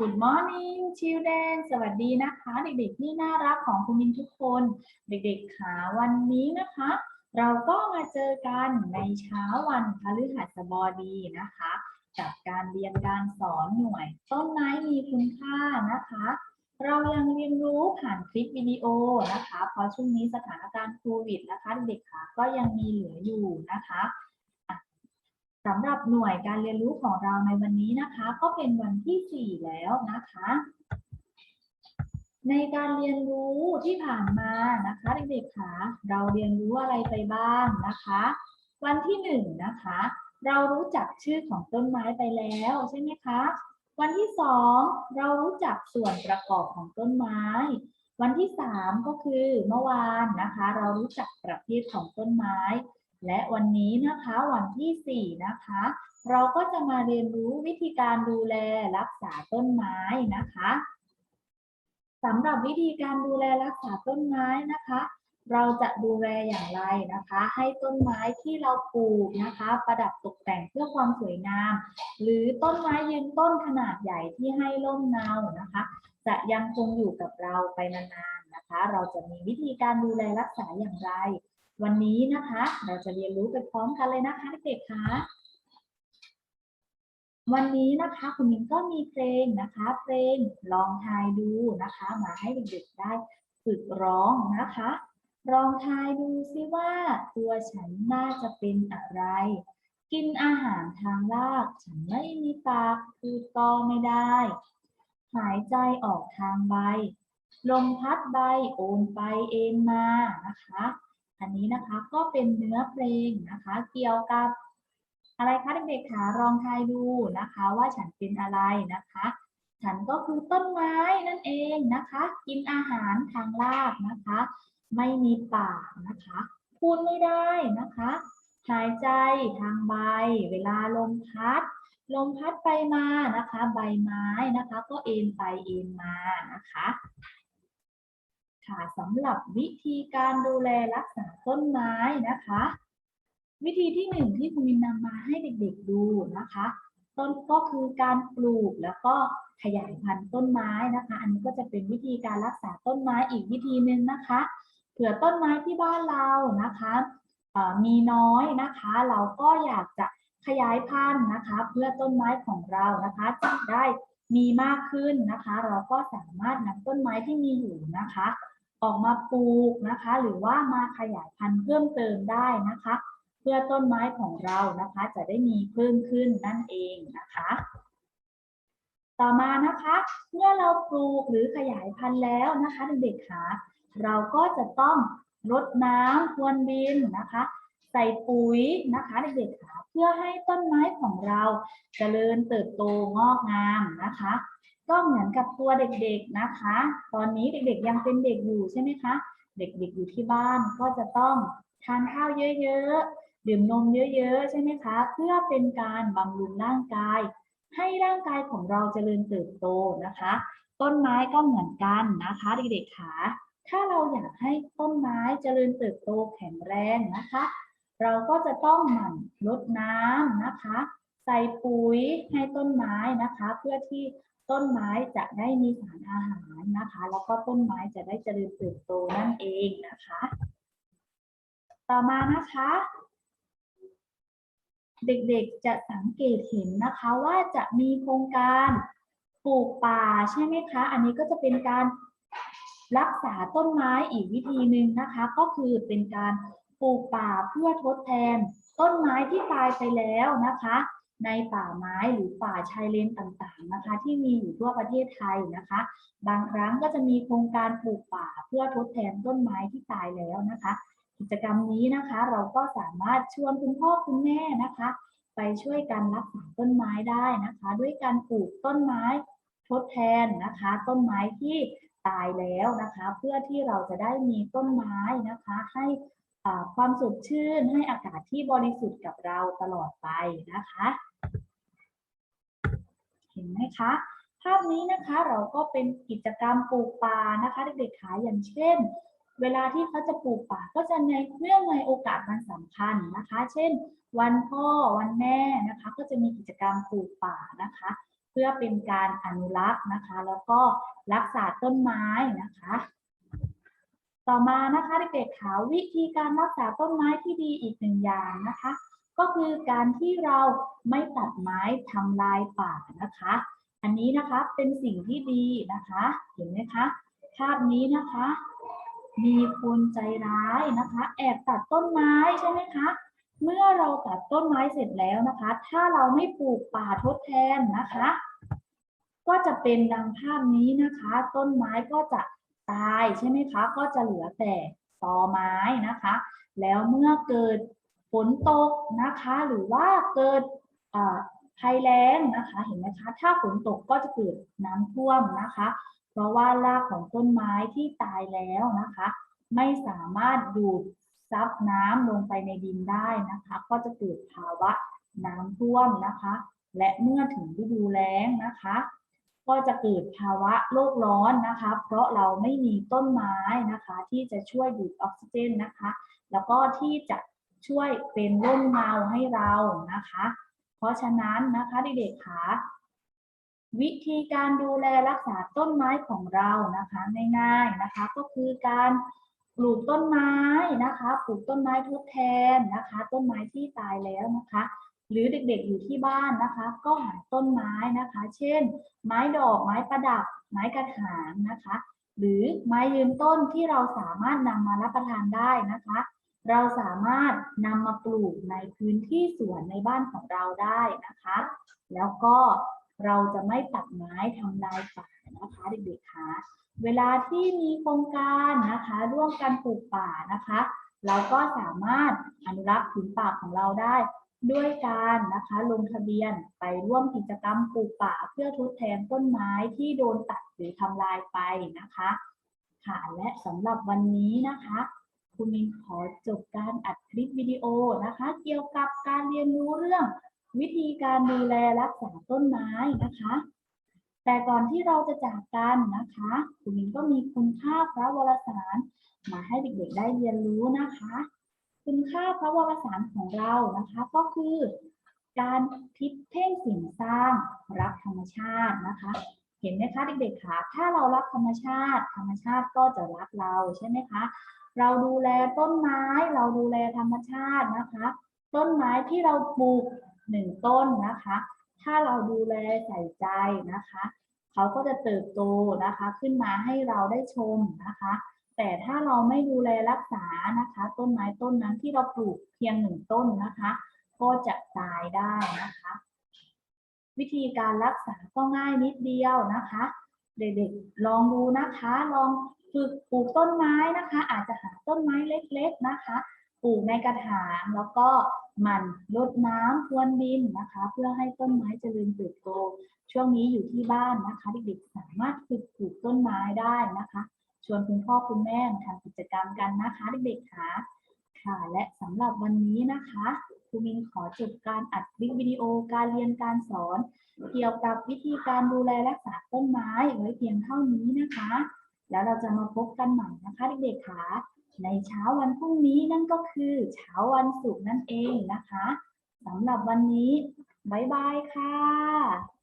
Good morning children สวัสดีนะคะ เด็กๆที่น่ารักของคุณมินทุกคน เด็กๆค่ะวันนี้นะคะ เราก็มาเจอกันในเช้าวันพฤหัสบดีนะคะ กับการเรียนการสอนหน่วย ต้นไม้มีคุณค่านะคะ เรายังเรียนรู้ผ่านคลิปวิดีโอนะคะ เพราะช่วงนี้สถานการณ์โควิดนะคะ เด็กๆค่ะก็ยังมีเหลืออยู่นะคะ สำหรับหน่วยการเรียนรู้ของเราในวันนี้นะคะ ก็เป็นวันที่ 4 แล้วนะคะ ในการเรียนรู้ที่ผ่านมานะคะเด็กๆคะเราเรียนรู้อะไรไปบ้างนะคะ วันที่หนึ่งนะคะ เรารู้จักชื่อของต้นไม้ไปแล้วใช่ไหมคะ วันที่สองเรารู้จักส่วนประกอบของต้นไม้ วันที่สามก็คือเมื่อวานนะคะ เรารู้จักประเภทของต้นไม้ และวันนี้นะคะวันที่สี่นะคะ เราก็จะมาเรียนรู้วิธีการดูแลรักษาต้นไม้นะคะสำหรับวิธีการดูแลรักษาต้นไม้นะคะ เราจะดูแลอย่างไรนะคะ ให้ต้นไม้ที่เราปลูกนะคะ ประดับตกแต่งเพื่อความสวยงาม หรือต้นไม้ยืนต้นขนาดใหญ่ที่ให้ร่มเงานะคะ จะยังคงอยู่กับเราไปนานๆนะคะ เราจะมีวิธีการดูแลรักษาอย่างไร วันนี้นะคะ เราจะเรียนรู้ไปพร้อมกันเลยนะคะเด็กๆคะวันนี้นะคะคุณมินก็มีเพลงนะคะ เพลงลองทายดูนะคะ มาให้เด็กๆได้ฝึกร้องนะคะลองทายดูซิว่าตัวฉันน่าจะเป็นอะไร กินอาหารทางราก ฉันไม่มีปากพูดก็ไม่ได้ หายใจออกทางใบ ลมพัดใบโอนไปเอ็นมานะคะ อันนี้นะคะก็เป็นเนื้อเพลงนะคะ เกี่ยวกับ อะไรคะเด็กๆคะลองทายดูนะคะ ว่าฉันเป็นอะไรนะคะ ฉันก็คือต้นไม้นั่นเองนะคะ กินอาหารทางรากนะคะ ไม่มีปากนะคะ พูดไม่ได้นะคะ หายใจทางใบ เวลาลมพัดลมพัดไปมานะคะ ใบไม้นะคะ ก็เอ็นไปเอ็นมานะคะ ค่ะสำหรับวิธีการดูแลรักษาต้นไม้นะคะ วิธีที่หนึ่งที่คุณมินนำมาให้เด็กๆดูนะคะ ต้นก็คือการปลูกแล้วก็ขยายพันธุ์ต้นไม้นะคะ อันนี้ก็จะเป็นวิธีการรักษาต้นไม้อีกวิธีหนึ่งนะคะเผื่อต้นไม้ที่บ้านเรานะคะมีน้อยนะคะ เราก็อยากจะขยายพันธุ์นะคะ เพื่อต้นไม้ของเรานะคะจะได้มีมากขึ้นนะคะ เราก็สามารถนำต้นไม้ที่มีอยู่นะคะ ออกมาปลูกนะคะ หรือว่ามาขยายพันธุ์เพิ่มเติมได้นะคะ เพื่อต้นไม้ของเรานะคะ จะได้มีเพิ่มขึ้นนั่นเองนะคะ ต่อมานะคะ เมื่อเราปลูกหรือขยายพันธุ์แล้วนะคะเด็กๆคะเราก็จะต้องรดน้ำพรวนดินนะคะ ใส่ปุ๋ยนะคะเด็กๆค่ะเพื่อให้ต้นไม้ของเราเจริญเติบโตงอกงามนะคะ ก็เหมือนกับตัวเด็กๆนะคะ ตอนนี้เด็กๆยังเป็นเด็กอยู่ใช่ไหมคะ เด็กๆอยู่ที่บ้านก็จะต้องทานข้าวเยอะๆ ดื่มนมเยอะๆ ใช่ไหมคะ เพื่อเป็นการบำรุงร่างกาย ให้ร่างกายของเราเจริญเติบโตนะคะ ต้นไม้ก็เหมือนกันนะคะเด็กๆค่ะ ถ้าเราอยากให้ต้นไม้เจริญเติบโตแข็งแรงนะคะ เราก็จะต้องหมั่นรดน้ำนะคะ ใส่ปุ๋ยให้ต้นไม้นะคะ เพื่อที่ ต้นไม้จะได้มีสารอาหารนะคะ แล้วก็ต้นไม้จะได้เจริญเติบโตนั่นเองนะคะ ต่อมานะคะ เด็กๆจะสังเกตเห็นนะคะว่าจะมีโครงการปลูกป่าใช่ไหมคะ อันนี้ก็จะเป็นการรักษาต้นไม้อีกวิธีหนึ่งนะคะ ก็คือเป็นการปลูกป่าเพื่อทดแทน ต้นไม้ที่ตายไปแล้วนะคะ ในป่าไม้หรือป่าชายเลนต่างๆนะคะ ที่มีอยู่ทั่วประเทศไทยนะคะ บางครั้งก็จะมีโครงการปลูกป่าเพื่อทดแทนต้นไม้ที่ตายแล้วนะคะ กิจกรรมนี้นะคะ เราก็สามารถชวนคุณพ่อคุณแม่นะคะ ไปช่วยกันรักษาต้นไม้ได้นะคะ ด้วยการปลูกต้นไม้ทดแทนนะคะ ต้นไม้ที่ตายแล้วนะคะ เพื่อที่เราจะได้มีต้นไม้นะคะ ให้ ความสดชื่นให้อากาศที่บริสุทธิ์กับเราตลอดไปนะคะ เห็นไหมคะ ภาพนี้นะคะเราก็เป็นกิจกรรมปลูกป่านะคะเด็กๆขาอย่างเช่น เวลาที่เขาจะปลูกป่าก็จะในเนื่องในโอกาสวันสำคัญนะคะ เช่น วันพ่อวันแม่นะคะ ก็จะมีกิจกรรมปลูกป่านะคะ เพื่อเป็นการอนุรักษ์นะคะ แล้วก็รักษาต้นไม้นะคะ ต่อมานะคะเด็กๆคะวิธีการรักษาต้นไม้ที่ดีอีกหนึ่งอย่างนะคะ ก็คือการที่เราไม่ตัดไม้ทำลายป่านะคะ อันนี้นะคะเป็นสิ่งที่ดีนะคะเห็นไหมคะภาพนี้นะคะ มีคนใจร้ายนะคะ แอบตัดต้นไม้ใช่ไหมคะเมื่อเราตัดต้นไม้เสร็จแล้วนะคะ ถ้าเราไม่ปลูกป่าทดแทนนะคะ ก็จะเป็นดังภาพนี้นะคะ ต้นไม้ก็จะ ตายใช่ไหมคะ ก็จะเหลือแต่ตอไม้นะคะ แล้วเมื่อเกิดฝนตกนะคะ หรือว่าเกิดภัยแล้งนะคะ เห็นไหมคะ ถ้าฝนตกก็จะเกิดน้ำท่วมนะคะ เพราะว่ารากของต้นไม้ที่ตายแล้วนะคะ ไม่สามารถดูดซับน้ำลงไปในดินได้นะคะ ก็จะเกิดภาวะน้ำท่วมนะคะ และเมื่อถึงฤดูแล้งนะคะ ก็จะเกิดภาวะโลกร้อนนะคะ เพราะเราไม่มีต้นไม้นะคะ ที่จะช่วยดูดออกซิเจนนะคะ แล้วก็ที่จะช่วยเป็นร่มเงาให้เรานะคะ เพราะฉะนั้นนะคะเด็กๆคะวิธีการดูแลรักษาต้นไม้ของเรานะคะง่ายๆนะคะ ก็คือการปลูกต้นไม้นะคะ ปลูกต้นไม้ทดแทนนะคะ ต้นไม้ที่ตายแล้วนะคะ หรือเด็กๆอยู่ที่บ้านนะคะ ก็หาต้นไม้นะคะ เช่น ไม้ดอกไม้ประดับ ไม้กระถางนะคะ หรือไม้ยืนต้นที่เราสามารถนำมารับประทานได้นะคะ เราสามารถนำมาปลูกในพื้นที่สวนในบ้านของเราได้นะคะ แล้วก็เราจะไม่ตัดไม้ทำลายป่านะคะเด็กๆคะเวลาที่มีโครงการนะคะ ร่วมกันปลูกป่านะคะ เราก็สามารถอนุรักษ์ผืนป่าของเราได้ ด้วยการนะคะลงทะเบียนไปร่วมกิจกรรมปลูกป่า เพื่อทดแทนต้นไม้ที่โดนตัดหรือทำลายไปนะคะค่ะและสำหรับวันนี้นะคะคุณมินขอจบการอัดคลิปวิดีโอนะคะ เกี่ยวกับการเรียนรู้เรื่อง วิธีการดูแลรักษาต้นไม้นะคะ แต่ก่อนที่เราจะจากกันนะคะคุณมินก็มีคุณค่าพระวรสารมาให้เด็กๆได้เรียนรู้นะคะ คุณค่าพระวรสารของเรานะคะก็คือการคิดเพ่งสิ่งสร้างรักธรรมชาตินะคะ เห็นไหมคะเด็กๆคะถ้าเรารักธรรมชาติ ธรรมชาติก็จะรักเราใช่ไหมคะ เราดูแลต้นไม้ เราดูแลธรรมชาตินะคะ ต้นไม้ที่เราปลูกหนึ่งต้นนะคะ ถ้าเราดูแลใส่ใจนะคะ เขาก็จะเติบโตนะคะ ขึ้นมาให้เราได้ชมนะคะ แต่ถ้าเราไม่ดูแลรักษานะคะ ต้นไม้ต้นนั้นที่เราปลูกเพียงหนึ่งต้นนะคะ ก็จะตายได้นะคะ วิธีการรักษาก็ง่ายนิดเดียวนะคะ เด็กๆลองดูนะคะ ลองฝึกปลูกต้นไม้นะคะ อาจจะหาต้นไม้เล็ก ๆนะคะปลูกในกระถางแล้วก็หมันรดน้ำพรวนดินนะคะ เพื่อให้ต้นไม้เจริญเติบโต ช่วงนี้อยู่ที่บ้านนะคะ เด็กๆสามารถฝึกปลูกต้นไม้ได้นะคะ ชวนคุณพ่อคุณแม่ทำกิจกรรมกันนะคะเด็กๆค่ะค่ะ และสำหรับวันนี้นะคะครูมินขอจบการอัดวิดีโอการเรียนการสอน เกี่ยวกับวิธีการดูแลรักษาต้นไม้ไว้เพียงเท่านี้นะคะ แล้วเราจะมาพบกันใหม่นะคะเด็กๆค่ะในเช้าวันพรุ่งนี้นั่นก็คือเช้าวันศุกร์นั่นเองนะคะสำหรับวันนี้ บ๊ายบายค่ะ